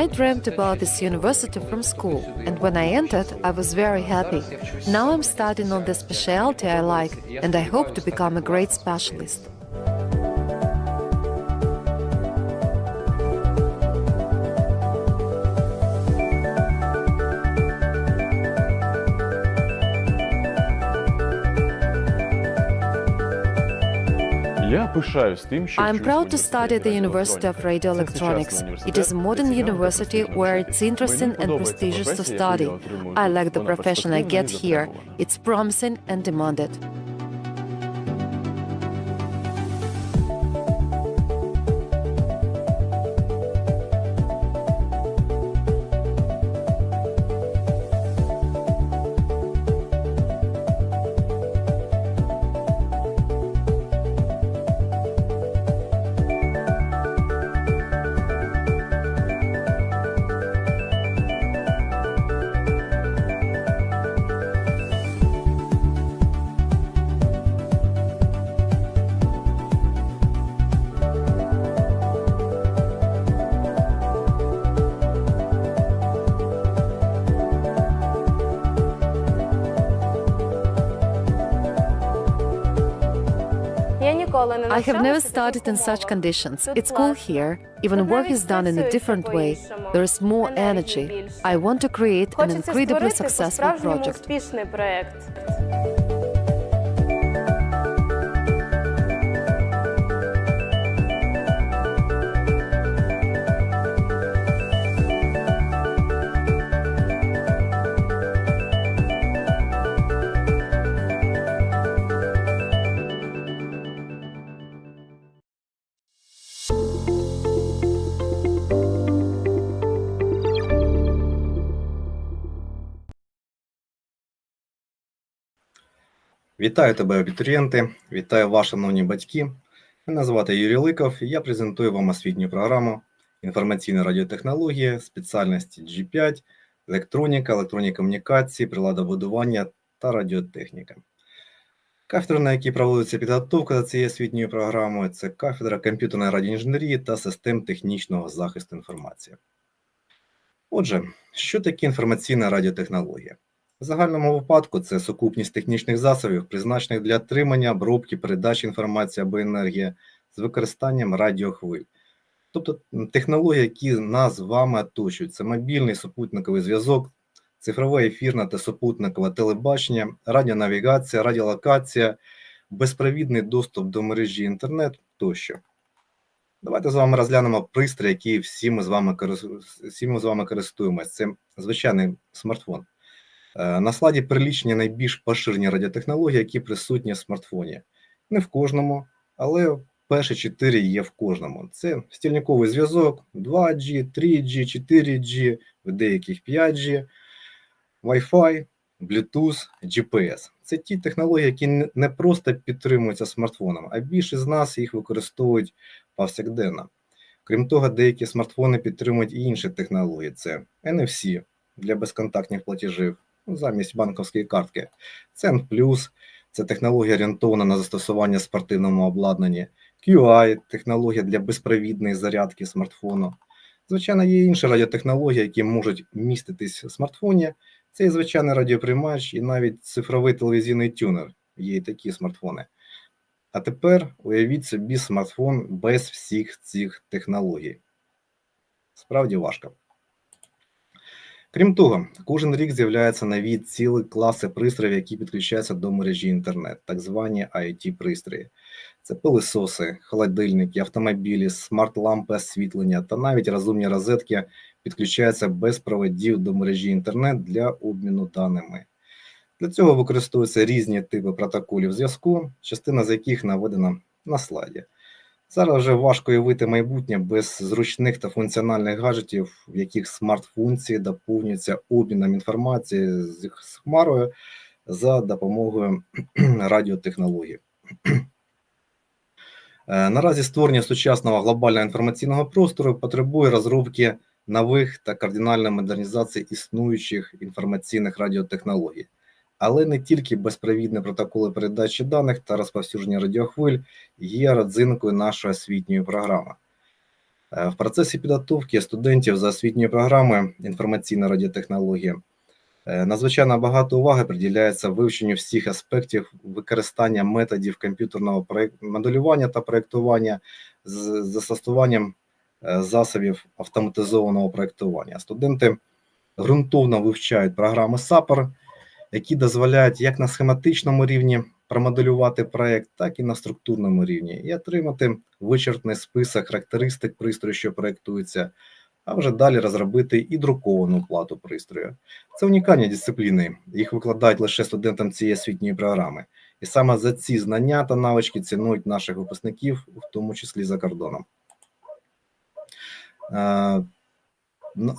I dreamt about this university from school, and when I entered, I was very happy. Now I'm studying on the specialty I like, and I hope to become a great specialist. пишаюсь тим, що I'm вчусь в proud to університеті study at the University of радіоелектроніки. Radio Це Electronics. сучасний It is a університет, modern де цікаво та university престижно where навчатися. it's interesting Мені and подобається prestigious to професія, яку study. я отримую I тут. like the Вона profession I перспективна і get here. затребувана. It's promising and demanded. I have never started in such conditions. It's cool here. Even work is done in a different way. There is more energy. I want to create an incredibly successful project. Вітаю тебе, абітурієнти! Вітаю вас, шановні батьки. Мене звати Юрій Ликов, і я презентую вам освітню програму інформаційна радіотехнологія, спеціальності G5, електроніка, електронні комунікації, приладобудування та радіотехніка. Кафедра, на якій проводиться підготовка за цією освітньою програмою, це кафедра комп'ютерної радіоінженерії та систем технічного захисту інформації. Отже, що таке інформаційна радіотехнологія? В загальному випадку це сукупність технічних засобів, призначених для отримання, обробки, передачі інформації або енергії з використанням радіохвиль. Тобто технології, які нас з вами оточують, це мобільний супутниковий зв'язок, цифрове ефірне та супутникове телебачення, радіонавігація, радіолокація, безпровідний доступ до мережі інтернет тощо. Давайте з вами розглянемо пристрій, який всі ми з вами, всі ми з вами користуємося. Це звичайний смартфон. Е, На слайді перелічені найбільш поширені радіотехнології, які присутні в смартфоні. Не в кожному, але перші чотири є в кожному. Це стільниковий зв'язок 2G, 3G, 4G, в деяких 5G, Wi-Fi, Bluetooth, GPS. Це ті технології, які не- просто підтримуються смартфоном, а більшість з нас їх використовують повсякденно. Крім того, деякі смартфони підтримують і інші технології: це NFC для безконтактних платежів, замість банковської картки. CEN Plus – це технологія орієнтована на застосування в спортивному обладнанні, QI – технологія для безпровідної зарядки смартфону. Звичайно, є інші радіотехнології, які можуть міститись в смартфоні. Це і звичайний радіоприймач, і навіть цифровий телевізійний тюнер. Є і такі смартфони. А тепер уявіть собі смартфон без всіх цих технологій. Справді важко. Крім того, кожен рік з'являються нові цілі класи пристроїв, які підключаються до мережі інтернет, так звані IoT-пристрої. Це пилисоси, холодильники, автомобілі, смарт-лампи освітлення та навіть розумні розетки підключаються без проводів до мережі інтернет для обміну даними. Для цього використовуються різні типи протоколів зв'язку, частина з яких наведена на слайді. Зараз вже важко уявити майбутнє без зручних та функціональних гаджетів, в яких смарт-функції доповнюються обміном інформації з хмарою за допомогою радіотехнологій. Е, Наразі створення сучасного глобального інформаційного простору потребує розробки нових та кардинальної модернізації існуючих інформаційних радіотехнологій. Але не тільки безпровідні протоколи передачі даних та розповсюдження радіохвиль є родзинкою нашої освітньої програми. Е, В процесі підготовки студентів за освітньою програмою інформаційна радіотехнологія е, надзвичайно багато уваги приділяється вивченню всіх аспектів використання методів комп'ютерного моделювання та проєктування з застосуванням е, засобів автоматизованого проєктування. Студенти ґрунтовно вивчають програми SAPR, які дозволяють як на схематичному рівні промоделювати проєкт, так і на структурному рівні, і отримати вичерпний список характеристик пристрою, що проєктується, а вже далі розробити і друковану плату пристрою. Це унікальні дисципліни, їх викладають лише студентам цієї освітньої програми. І саме за ці знання та навички цінують наших випускників, в тому числі за кордоном. Е,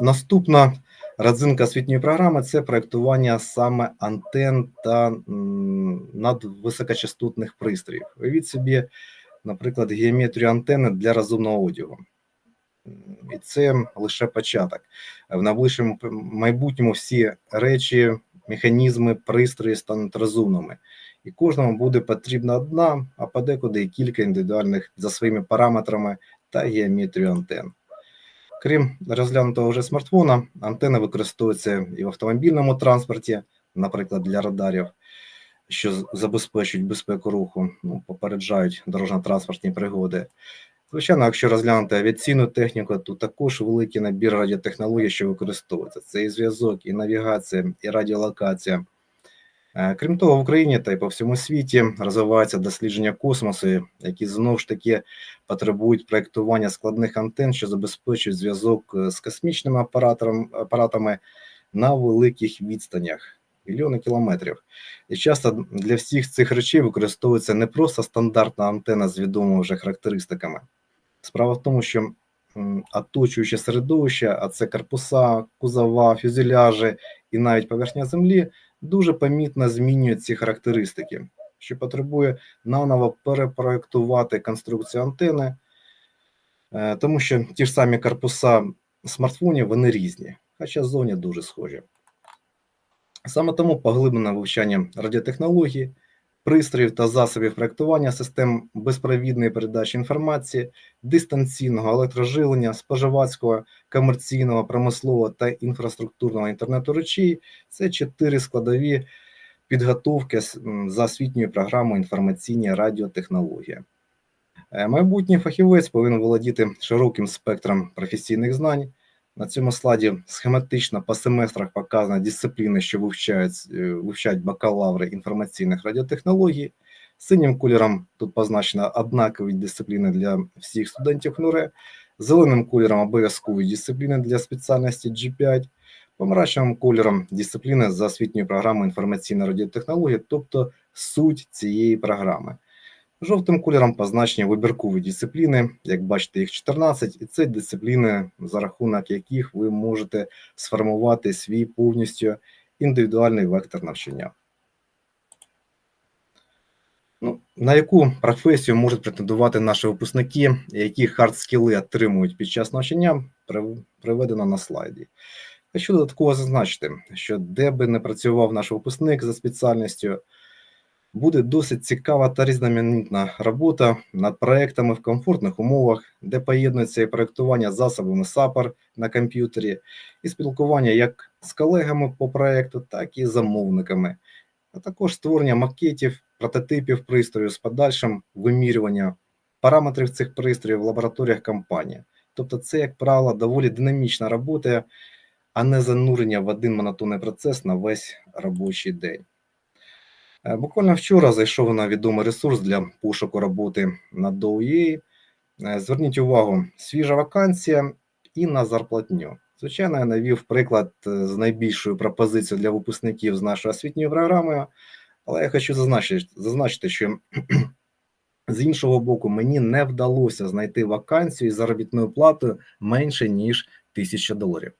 Наступна родзинка освітньої програми це проєктування саме антен та надвисокочастотних пристроїв. Уявіть собі, наприклад, геометрію антени для розумного одягу. І це лише початок. В найближчому майбутньому всі речі, механізми, пристрої стануть розумними. І кожному буде потрібна одна, а подекуди і кілька індивідуальних за своїми параметрами та геометрією антен. Крім розглянутого вже смартфона, антени використовуються і в автомобільному транспорті, наприклад, для радарів, що забезпечують безпеку руху, ну, попереджають дорожньо-транспортні пригоди. Звичайно, якщо розглянути авіаційну техніку, то також великий набір радіотехнологій, що використовується. Це і зв'язок, і навігація, і радіолокація. Е, Крім того, в Україні та й по всьому світі розвиваються дослідження космосу, які знову ж таки потребують проєктування складних антен, що забезпечують зв'язок е, з космічними апаратами на великих відстанях мільйони кілометрів. І часто для всіх цих речей використовується не просто стандартна антена з відомими вже характеристиками. Справа в тому, що оточуюче середовище, а це корпуса, кузова, фюзеляжі і навіть поверхня землі, дуже помітно змінюють ці характеристики, що потребує наново перепроектувати конструкцію антени, е, тому що ті ж самі корпуса смартфонів вони різні, хоча зовні дуже схожі. Саме тому поглиблене вивчання радіотехнології, пристроїв та засобів проєктування систем безпровідної передачі інформації, дистанційного електроживлення, споживацького, комерційного, промислового та інфраструктурного інтернету речей це чотири складові підготовки за освітньою програмою інформаційні радіотехнології. Е, Майбутній фахівець повинен володіти широким спектром професійних знань. На цьому слайді схематично по семестрах показано дисципліни, що вивчають, е, вивчають бакалаври інформаційних радіотехнологій. Синім кольором тут позначено однакові дисципліни для всіх студентів ХНУРЕ, зеленим кольором обов'язкові дисципліни для спеціальності G5, помаранчевим кольором дисципліни за освітньою програмою інформаційної радіотехнології, тобто суть цієї програми. Жовтим кольором позначені вибіркові дисципліни, як бачите, їх 14, і це дисципліни, за рахунок яких ви можете сформувати свій повністю індивідуальний вектор навчання. Ну, на яку професію можуть претендувати наші випускники, які хардскіли отримують під час навчання, прив- приведено на слайді. Хочу додатково зазначити, що де би не працював наш випускник за спеціальністю, буде досить цікава та різноманітна робота над проектами в комфортних умовах, де поєднується і проектування засобами SAPR на комп'ютері, і спілкування як з колегами по проекту, так і замовниками, а також створення макетів, прототипів пристрою з подальшим вимірюванням параметрів цих пристроїв в лабораторіях компанії. Тобто, це, як правило, доволі динамічна робота, а не занурення в один монотонний процес на весь робочий день. Е, Буквально вчора зайшов на відомий ресурс для пошуку роботи на DOE. Е, Зверніть увагу, свіжа вакансія і на зарплатню. Звичайно, я навів приклад е, з найбільшою пропозицією для випускників з нашої освітньої програми, але я хочу зазначити, зазначити, що з іншого боку, мені не вдалося знайти вакансію із заробітною платою менше, ніж 1000 доларів.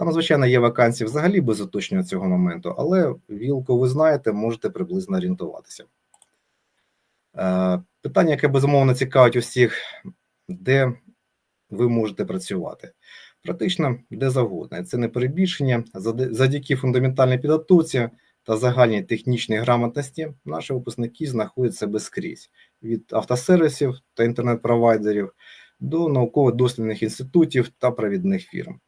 Там, звичайно, є вакансії взагалі без уточнення цього моменту, але вілку ви знаєте, можете приблизно орієнтуватися. Е, Питання, яке безумовно цікавить усіх, де ви можете працювати. Практично де завгодно. Це не перебільшення. Завдяки фундаментальній підготовці та загальній технічній грамотності наші випускники знаходять себе скрізь від автосервісів та інтернет-провайдерів до науково-дослідних інститутів та провідних фірм.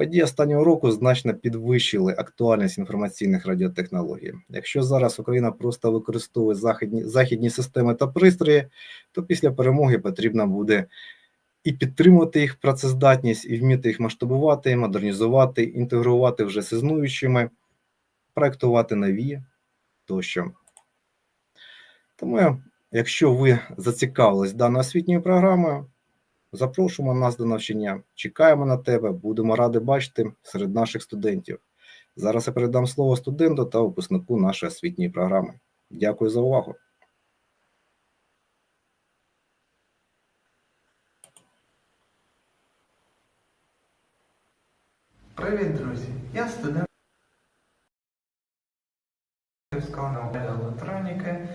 Події останнього року значно підвищили актуальність інформаційних радіотехнологій. Якщо зараз Україна просто використовує західні, західні системи та пристрої, то після перемоги потрібно буде і підтримувати їх працездатність, і вміти їх масштабувати, модернізувати, інтегрувати вже з існуючими, проектувати нові тощо. Тому, якщо ви зацікавились даною освітньою програмою, запрошуємо нас до навчання. Чекаємо на тебе, будемо раді бачити серед наших студентів. Зараз я передам слово студенту та випускнику нашої освітньої програми. Дякую за увагу. Привіт, друзі! Я студент Київського наукової електроніки.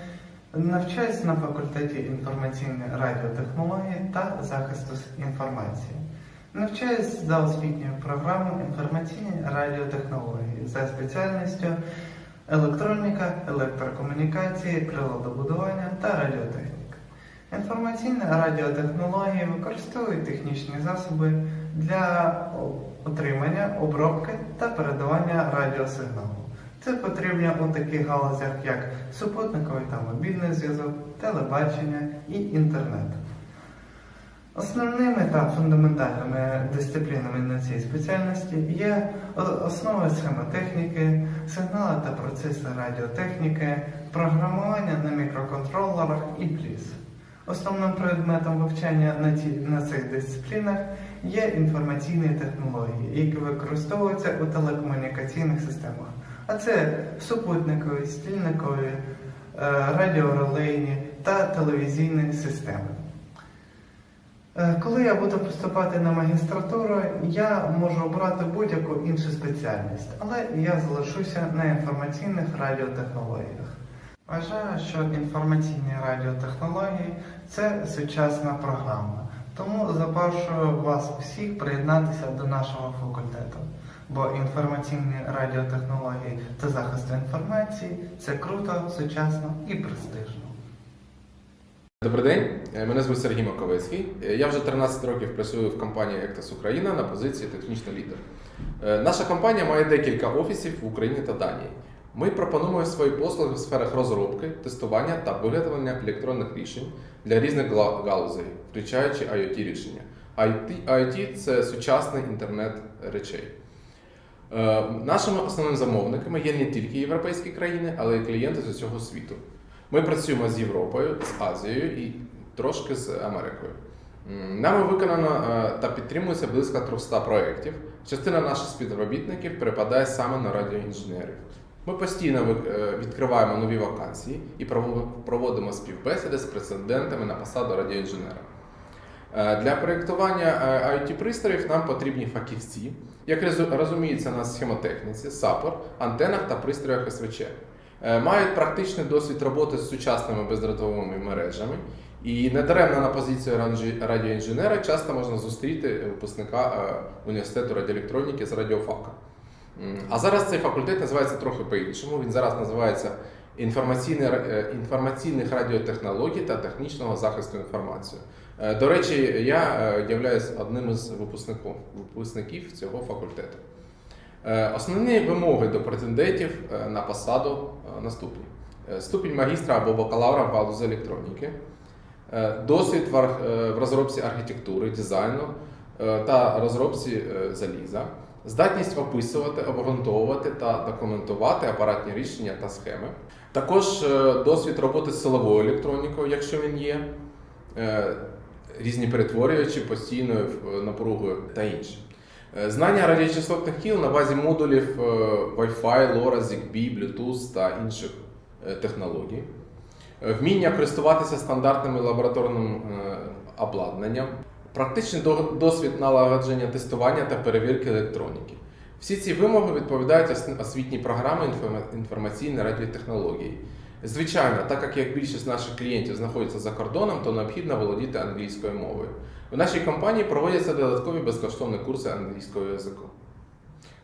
Навчаюсь на факультеті інформаційної радіотехнології та захисту інформації. Навчаюсь за освітньою програмою інформаційні радіотехнології за спеціальністю електроніка, електрокомунікації, приладобудування та радіотехніка. Інформаційні радіотехнології використовують технічні засоби для отримання, обробки та передавання радіосигналу. Це потрібно у таких галузях, як супутниковий та мобільний зв'язок, телебачення і інтернет. Основними та фундаментальними дисциплінами на цій спеціальності є основи схемотехніки, сигнали та процеси радіотехніки, програмування на мікроконтролерах і пліс. Основним предметом вивчення на, ці, на цих дисциплінах є інформаційні технології, які використовуються у телекомунікаційних системах. А це супутникові, стільникові, е, радіорелейні та телевізійні системи. Е, Коли я буду поступати на магістратуру, я можу обрати будь-яку іншу спеціальність, але я залишуся на інформаційних радіотехнологіях. Вважаю, що інформаційні радіотехнології це сучасна програма, тому запрошую вас всіх приєднатися до нашого факультету. Бо інформаційні радіотехнології та захист інформації це круто, сучасно і престижно. Добрий день, Е, мене звуть Сергій Маковецький. Е, Я вже 13 років працюю в компанії Ектас Україна на позиції технічний лідер. Е, Наша компанія має декілька офісів в Україні та Данії. Ми пропонуємо свої послуги в сферах розробки, тестування та виготовлення електронних рішень для різних галузей, включаючи IoT рішення. IoT – це сучасний інтернет речей. Е, Нашими основними замовниками є не тільки європейські країни, але й клієнти з усього світу. Ми працюємо з Європою, з Азією і трошки з Америкою. Нами виконано е, та підтримується близько 300 проєктів. Частина наших співробітників перепадає саме на радіоінженерів. Ми постійно е, відкриваємо нові вакансії і проводимо співбесіди з претендентами на посаду радіоінженера. Е, Для проєктування IoT пристроїв нам потрібні фахівці, як розуміється на схемотехніці, сапор, антенах та пристроях СВЧ. Е, Мають практичний досвід роботи з сучасними бездротовими мережами, і недаремно на позицію радіоінженера часто можна зустріти випускника е, університету радіоелектроніки з радіофака. А зараз цей факультет називається трохи по-іншому. Він зараз називається е, інформаційних радіотехнологій та технічного захисту інформації. Е, До речі, я е, являюсь одним із випускників, випускників цього факультету. Е, Основні вимоги до претендентів на посаду наступні: ступінь магістра або бакалавра в галузі електроніки, досвід в розробці архітектури, дизайну та розробці заліза, здатність описувати, обґрунтовувати та документувати апаратні рішення та схеми. Також досвід роботи з силовою електронікою, якщо він є, різні перетворювачі постійною е, напругою та інше. Знання радіочастотних кіл на базі модулів е, Wi-Fi, LoRa, ZigBee, Bluetooth та інших е, технологій. Вміння користуватися стандартними лабораторним обладнанням, практичний досвід налагодження тестування та перевірки електроніки. Всі ці вимоги відповідають ос- освітній програмі інформаційної радіотехнології. Звичайно, так як як більшість наших клієнтів знаходяться за кордоном, то необхідно володіти англійською мовою. В нашій компанії проводяться додаткові безкоштовні курси англійського язику.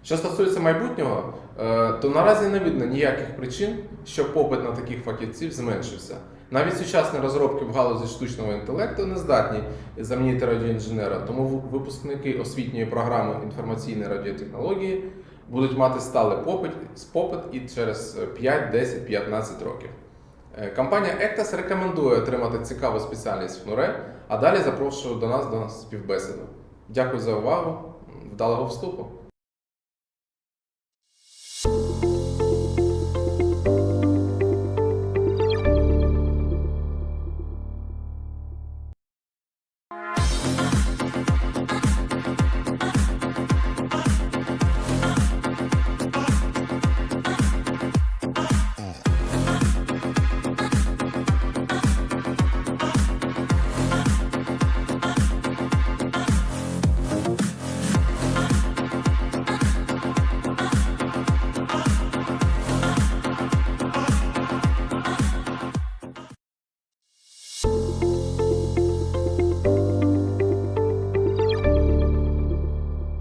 Що стосується майбутнього, е, то наразі не видно ніяких причин, що попит на таких фахівців зменшився. Навіть сучасні розробки в галузі штучного інтелекту не здатні замінити радіоінженера, тому випускники освітньої програми інформаційної радіотехнології будуть мати сталий попит, попит і через 5, 10, 15 років. Е, Компанія Ектас рекомендує отримати цікаву спеціальність в НУРЕ, а далі запрошую до нас до співбесіду. Дякую за увагу, вдалого вступу.